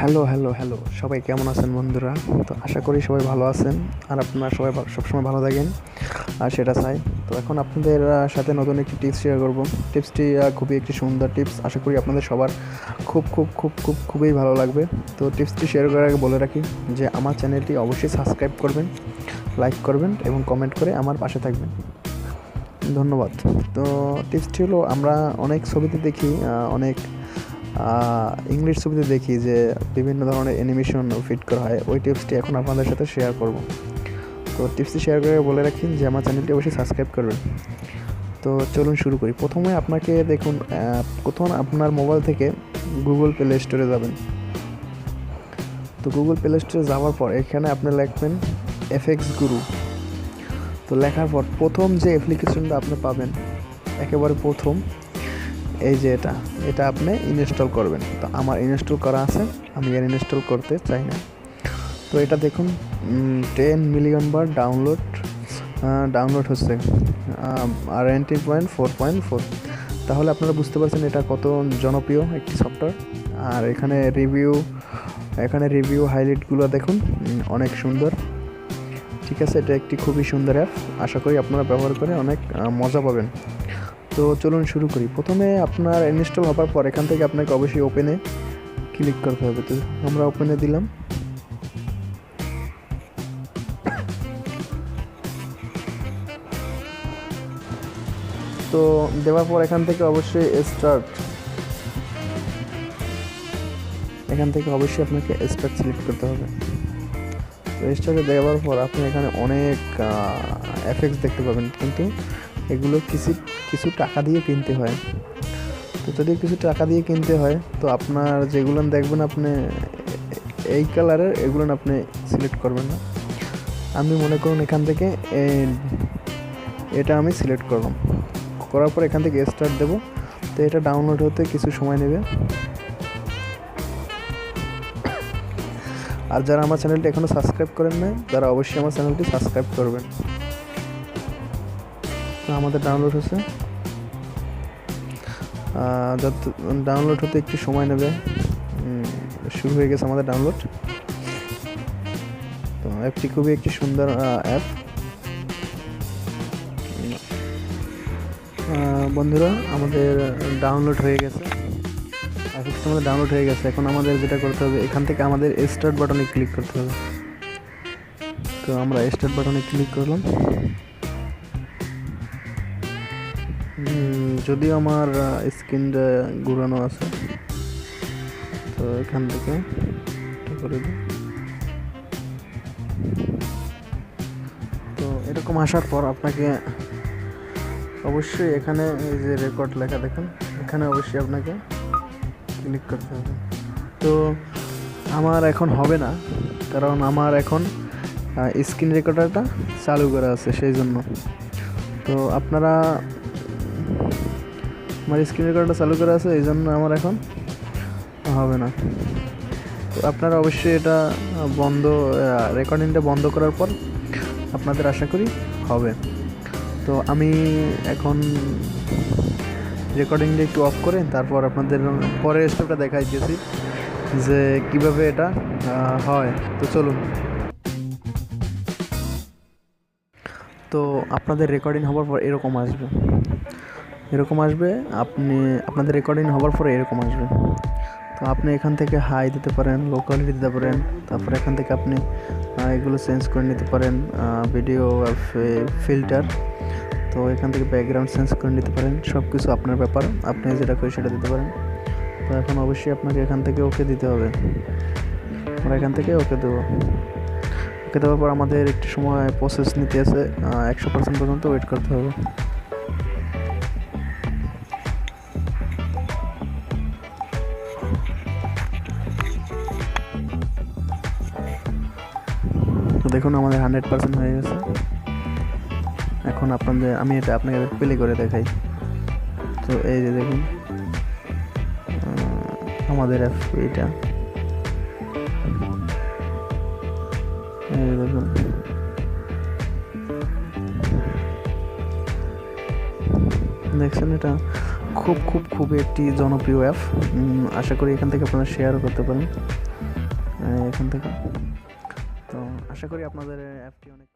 Hello hello hello সবাই কেমন আছেন বন্ধুরা? তো আশা করি সবাই ভালো আছেন। আর আপনারা সবাই সবসময় ভালো থাকেন। আর সেটা চাই তো এখন আপনাদের সাথে নতুন একটি টিপস শেয়ার করব। টিপসটি খুবই একটি সুন্দর টিপস আশা করি আপনাদের সবার খুব খুব খুব খুব, খুবই ভালো লাগবে। তো টিপসটি শেয়ার করার আগে বলে রাখি যে, আমার চ্যানেলটি অবশ্যই সাবস্ক্রাইব করবেন লাইক করবেন এবং কমেন্ট করে আমার পাশে থাকবেন। ধন্যবাদ। তো টিপসটি হলো, আমরা অনেক ছবিতে দেখি অনেক ইংলিশ ছবিতে দেখি যে বিভিন্ন ধরনের অ্যানিমেশন ফিট করা হয়। ওই টিপসটি এখন আপনাদের সাথে শেয়ার করব। তো টিপসটি শেয়ার করে বলে রাখি যে আমার চ্যানেলটি অবশ্যই সাবস্ক্রাইব করবেন। তো চলুন শুরু করি। প্রথমে আপনাকে দেখুন প্রথম আপনার মোবাইল থেকে গুগল প্লে স্টোরে যাবেন। তো গুগল প্লে স্টোরে যাওয়ার পর এখানে আপনি লিখবেন এফএক্স গুরু তো লেখার পর প্রথম যে অ্যাপ্লিকেশনটা আপনি পাবেন, একেবারে প্রথম এই যে এটা এটা আপনি ইনস্টল করবেন। তো আমার ইনস্টল করা আছে, আমি আর ইনস্টল করতে চাই না। তো এটা দেখুন টেন মিলিয়ন বার ডাউনলোড ডাউনলোড হচ্ছে আর nineteen point four point four তাহলে আপনারা বুঝতে পারছেন এটা কত জনপ্রিয় একটি সফটওয়্যার আর এখানে রিভিউ এখানে রিভিউ হাইলাইটগুলো দেখুন অনেক সুন্দর। ঠিক আছে, এটা একটি খুবই সুন্দর অ্যাপ আশা করি আপনারা ব্যবহার করে অনেক মজা পাবেন। তো চলুন শুরু করি। প্রথমে আপনার ইনস্টল হওয়ার পর এখান থেকে আপনাকে অবশ্যই ওপেনে ক্লিক করতে হবে তো। আমরা ওপেনে দিলাম। তো দেওয়ার পর এখান থেকে অবশ্যই স্টার্ট এখান থেকে অবশ্যই আপনাকে স্টার্ট সিলেক্ট করতে হবে। তো স্টার্টে দেওয়ার পর আপনি এখানে অনেক এফেক্টস দেখতে পাবেন। কিন্তু এগুলো কিছু কিছু টাকা দিয়ে কিনতে হয়। তো যদি কিছু টাকা দিয়ে কিনতে হয়, তো আপনার যেগুলো দেখবেন আপনি, এই কালারের এগুলো আপনি সিলেক্ট করবেন না। আমি মনে করুন এখান থেকে এটা আমি সিলেক্ট করলাম। করার পর এখান থেকে স্টার্ট দেবো। তো এটা ডাউনলোড হতে কিছু সময় নেবে। আর যারা আমার চ্যানেলটি এখনও সাবস্ক্রাইব করেন না তারা অবশ্যই আমার চ্যানেলটি সাবস্ক্রাইব করবেন। আমাদের ডাউনলোড হচ্ছে যত ডাউনলোড হতে একটু সময় নেবে। শুরু হয়ে গেছে আমাদের ডাউনলোড তো অ্যাপটি খুবই একটি সুন্দর অ্যাপ বন্ধুরা, আমাদের ডাউনলোড হয়ে গেছে। অ্যাপসটা আমাদের ডাউনলোড হয়ে গেছে। এখন আমাদের যেটা করতে হবে, এখান থেকে আমাদের স্টার্ট বাটনে ক্লিক করতে হবে। তো আমরা স্টার্ট বাটনে ক্লিক করলাম। যদিও আমার স্ক্রিনটা ঘুরানো আছে, তো এখান থেকে করে দিই। তো এরকম আসার পর আপনাকে অবশ্যই এখানে এই যে রেকর্ড লেখা দেখুন, এখানে অবশ্যই আপনাকে ক্লিক করতে হবে। তো আমার এখন হবে না, কারণ আমার এখন স্ক্রিন রেকর্ডারটা চালু করা আছে সেই জন্য। তো আপনারা আমার স্ক্রিন রেকর্ডটা চালু করা আছে, এই জন্য আমার এখন হবে না। তো আপনারা অবশ্যই এটা বন্ধ রেকর্ডিংটা বন্ধ করার পর আপনাদের আশা করি হবে। তো আমি এখন রেকর্ডিংটা একটু অফ করে তারপর আপনাদের পরের স্টেপটা দেখাই দিয়েছি, যে কীভাবে এটা হয়। তো চলুন। তো আপনাদের রেকর্ডিং হওয়ার পর এরকম আসবে। এরকম আসবে, আপনি, আপনাদের রেকর্ডিং হওয়ার পরে এরকম আসবে। তো আপনি এখান থেকে হাই দিতে পারেন লোকালিটি দিতে পারেন, তারপর এখান থেকে আপনি এগুলো চেঞ্জ করে নিতে পারেন ভিডিও ফিল্টার তো এখান থেকে ব্যাকগ্রাউন্ড চেঞ্জ করে নিতে পারেন সব কিছু আপনার ব্যাপার, আপনি যেটা করে সেটা দিতে পারেন। তো এখন অবশ্যই আপনাকে এখান থেকে ওকে দিতে হবে। আমরা এখান থেকে ওকে দেবো। ওকে দেওয়ার পর আমাদের একটু সময় প্রসেস নিতে আছে একশো পার্সেন্ট পর্যন্ত ওয়েট করতে হবে। দেখুন, আমাদের হান্ড্রেড পার্সেন্ট হয়ে গেছে। এখন আপনাদের, আমি এটা আপনাকে প্লে করে দেখাই। তো এই যে দেখুন আমাদের অ্যাপ এইটা এই দেখুন। দেখছেন, এটা খুব খুব খুব একটি জনপ্রিয় অ্যাপ আশা করি এখান থেকে আপনারা শেয়ারও করতে পারেন। এখান থেকে তো আশা করি আপনাদের অ্যাপটি অনেক